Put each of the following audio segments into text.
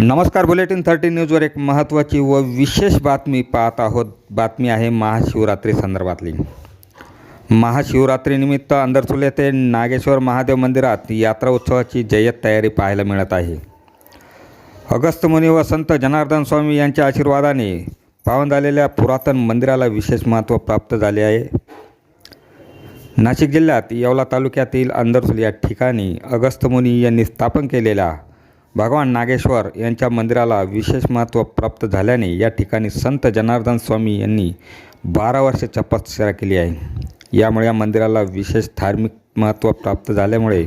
नमस्कार bulletin thirty न्यूजवर एक महत्त्वाची व विशेष बातमी पाहत आहोत. बातमी आहे महाशिवरात्री संदर्भातली. महाशिवरात्रीनिमित्त अंदरचुल येथे नागेश्वर महादेव मंदिरात यात्रा उत्सवाची जय्यत तयारी पाहायला मिळत आहे. अगस्तमुनी व संत जनार्दन स्वामी यांच्या आशीर्वादाने पावन झालेल्या पुरातन मंदिराला विशेष महत्त्व प्राप्त झाले आहे. नाशिक जिल्ह्यात येवला तालुक्यातील अंदरचुल या ठिकाणी अगस्त्यमुनी यांनी स्थापन केलेल्या भगवान नागेश्वर यांच्या मंदिराला विशेष महत्त्व प्राप्त झाल्याने या ठिकाणी संत जनार्दन स्वामी यांनी बारा वर्ष तपश्चर्या केली आहे. यामुळे या मंदिराला विशेष धार्मिक महत्त्व प्राप्त झाल्यामुळे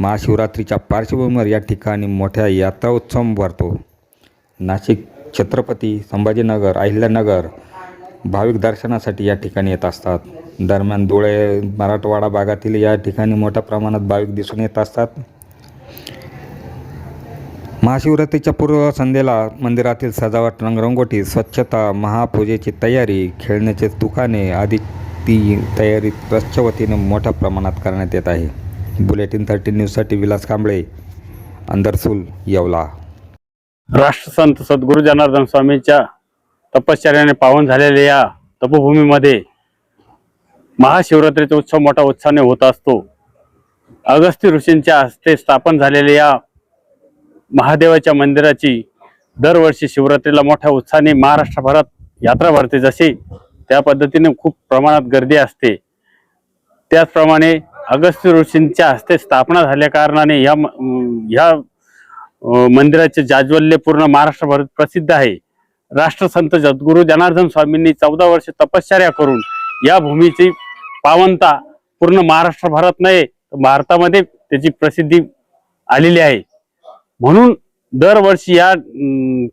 महाशिवरात्रीच्या पार्श्वभूमीवर या ठिकाणी मोठ्या यात्रा उत्सव भरतो. नाशिक छत्रपती संभाजीनगर अहिल्यानगर भाविक दर्शनासाठी या ठिकाणी येत असतात. दरम्यान धुळे मराठवाडा भागातील या ठिकाणी मोठ्या प्रमाणात भाविक दिसून येत असतात. महाशिवरात्रीच्या पूर्वसंध्येला मंदिरातील सजावट रंगरंगोटी स्वच्छता महापूजेची तयारी खेळण्याचे दुकाने आदी ती तयारी ट्रस्टच्या वतीने मोठ्या प्रमाणात करण्यात येत आहे. बुलेटिन थर्टी न्यूजसाठी विलास कांबळे अंदरसूल येवला. राष्ट्रसंत सद्गुरू जनार्दन स्वामींच्या तपश्चर्याने पावन झालेल्या या तपोभूमीमध्ये महाशिवरात्रीचा उत्सव मोठा उत्साहाने होत असतो. अगस्ती ऋषींच्या हस्ते स्थापन झालेल्या या महादेवाच्या मंदिराची दरवर्षी शिवरात्रीला मोठ्या उत्साहाने महाराष्ट्रभरात यात्रा भरते. जशी त्या पद्धतीने खूप प्रमाणात गर्दी असते. त्याचप्रमाणे अगस्त्य ऋषींच्या हस्ते स्थापना झाल्या कारणाने या म- ह्या मंदिराचे जाज्वल्य पूर्ण महाराष्ट्रभर प्रसिद्ध आहे. राष्ट्रसंत जगद्गुरू जनार्दन स्वामींनी चौदा वर्ष तपश्चर्या करून या भूमीची पावनता पूर्ण महाराष्ट्रभरात नाही तर भारतामध्ये त्याची प्रसिद्धी आलेली आहे. म्हणून दरवर्षी या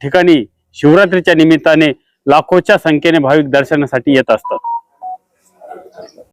ठिकाणी शिवरात्रीच्या निमित्ताने लाखोच्या संख्येने भाविक दर्शनासाठी येत असतात.